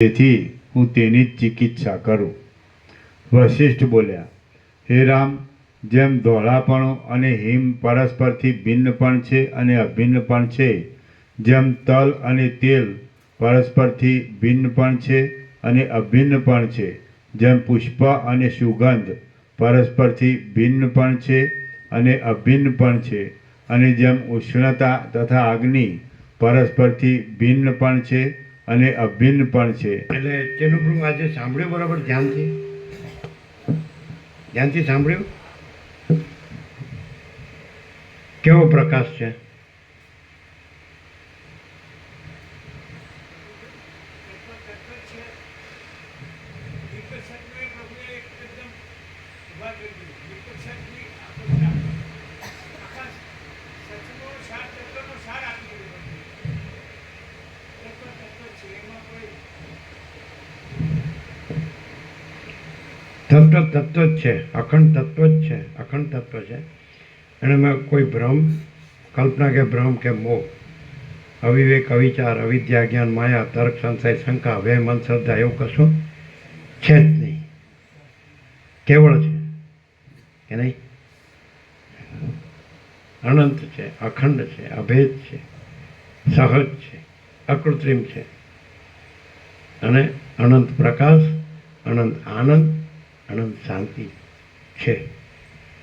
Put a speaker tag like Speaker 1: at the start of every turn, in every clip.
Speaker 1: તેથી હું તેની ચિકિત્સા કરું. વશિષ્ઠ બોલ્યા, હે રામ, જેમ ધોળાપણું અને હિમ પરસ્પરથી ભિન્ન પણ છે અને અભિન્ન પણ છે, જેમ તલ અને તેલ પરસ્પરથી ભિન્ન પણ છે અને અભિન્ન પણ છે, જેમ પુષ્પ અને સુગંધ પરસ્પરથી ભિન્ન પણ છે અને અભિન્ન પણ છે, અને જેમ ઉષ્ણતા તથા અગ્નિ પરસ્પરથી ભિન્ન પણ છે અને અભિન્ન પણ છે.
Speaker 2: એટલે તેનું પણ આજે સાંભળ્યું બરાબર? ધ્યાનથી? ધ્યાનથી સાંભળ્યું? કેવો પ્રકાશ છે? તત્વ તત્વ જ છે. અખંડ તત્વ જ છે. અખંડ તત્વ છે. એનામાં કોઈ ભ્રમ, કલ્પના કે ભ્રમ કે મોહ, અવિવેક, અવિચાર, અવિદ્યા, જ્ઞાન, માયા, તર્ક, સંશય, શંકા વેમ અંધશ્રદ્ધા એવું કશું છે જ નહીં. કેવળ છે. કે નહીં? અનંત છે, અખંડ છે, અભેદ છે, સહજ છે, અકૃત્રિમ છે. અને અનંત પ્રકાશ, અનંત આનંદ અનંત શાંતિ છે.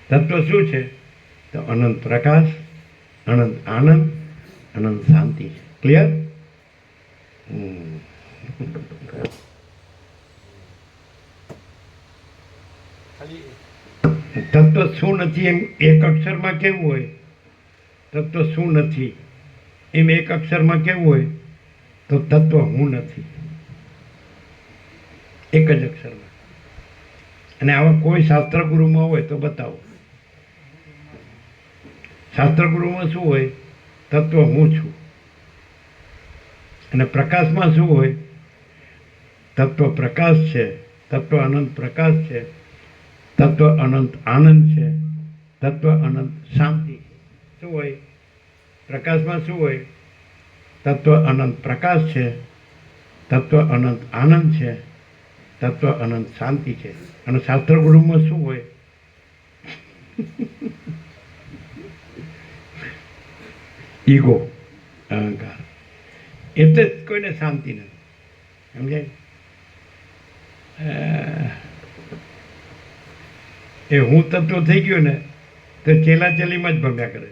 Speaker 2: તત્વ શું છે? તો અનંત પ્રકાશ, અનંત આનંદ, અનંત શાંતિ. છે ક્લિયર તત્વ શું નથી એમ એક અક્ષરમાં કેવું હોય? તત્વ શું નથી એમ એક અક્ષરમાં કેવું હોય? તો તત્વ હું નથી. એક જ અક્ષરમાં. અને આવા કોઈ શાસ્ત્ર ગુરુમાં હોય તો બતાવો. શાસ્ત્ર ગુરુમાં શું હોય? તત્વ હું છું. અને પ્રકાશમાં શું હોય? તત્વ પ્રકાશ છે, તત્વ અનંત પ્રકાશ છે, તત્વ અનંત આનંદ છે, તત્વ અનંત શાંતિ શું હોય? પ્રકાશમાં શું હોય? તત્વ અનંત પ્રકાશ છે, તત્વ અનંત આનંદ છે તત્વ અનંત શાંતિ છે. અને શાસ્ત્ર ગુરુમાં શું હોય? ઈગો અહંકાર. એટલે જ કોઈને શાંતિ નથી. સમજાય? એ હું તત્વ થઈ ગયો ને, તો ચેલા ચેલીમાં જ ભમ્યા કરે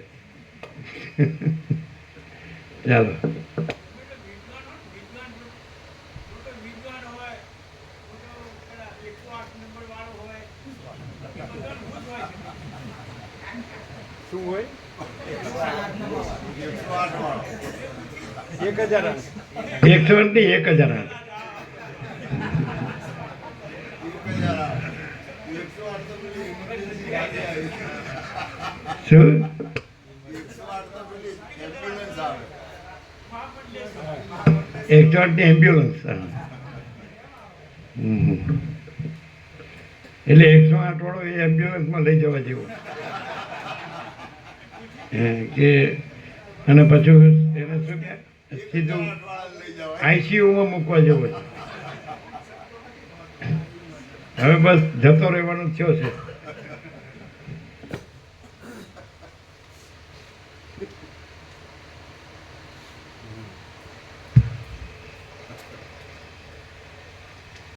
Speaker 2: ચાલો. શું હોય? એક હજાર એકસો આઠ. એક હજાર આઠ. એકસો આઠની એમ્બ્યુલન્સ એટલે એકસો આઠ વાળો એ એમ્બ્યુલન્સમાં લઈ જવા જેવો. કે અને પછી એને શું કે, સીધું આઈસીયુમાં મૂકવા જવો છે. હવે બસ જતો રહેવાનું થયો છે.